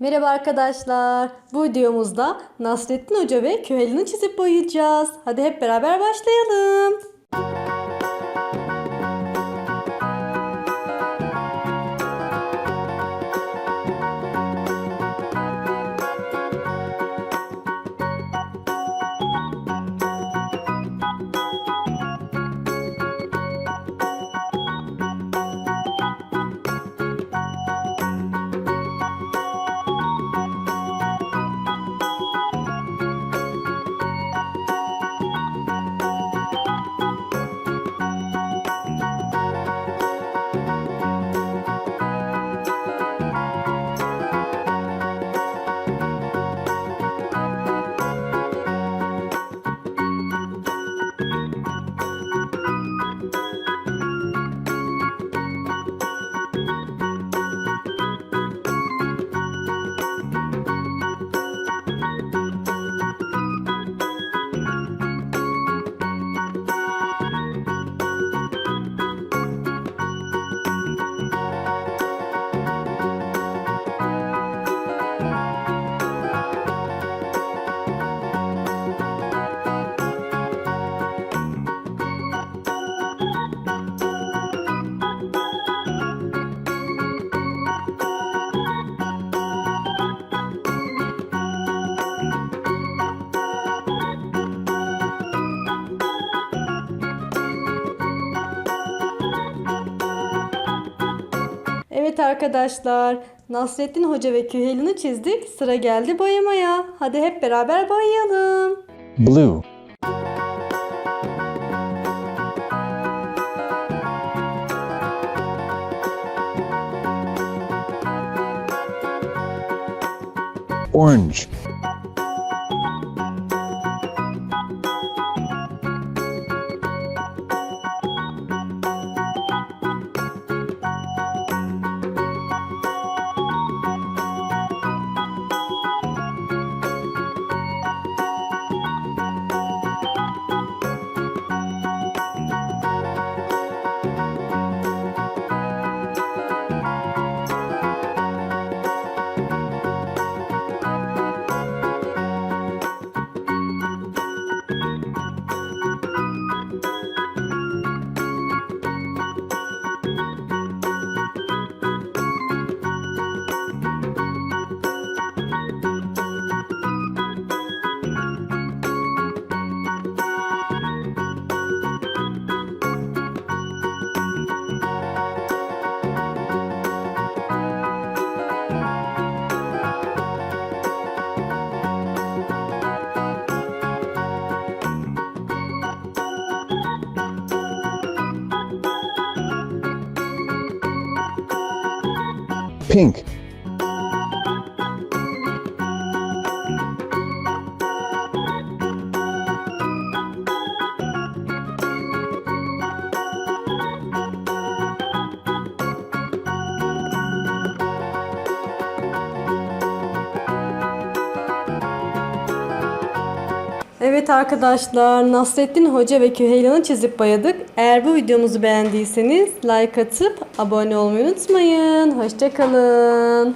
Merhaba arkadaşlar. Bu videomuzda Nasrettin Hoca ve Kühelini çizip boyayacağız. Hadi hep beraber başlayalım. Evet arkadaşlar. Nasrettin Hoca ve Kühelini çizdik. Sıra geldi boyamaya. Hadi hep beraber boyayalım. blue, orange, pink, Evet arkadaşlar Nasrettin Hoca ve Küheylan'ı çizip boyadık. Eğer bu videomuzu beğendiyseniz like atıp abone olmayı unutmayın. Hoşçakalın.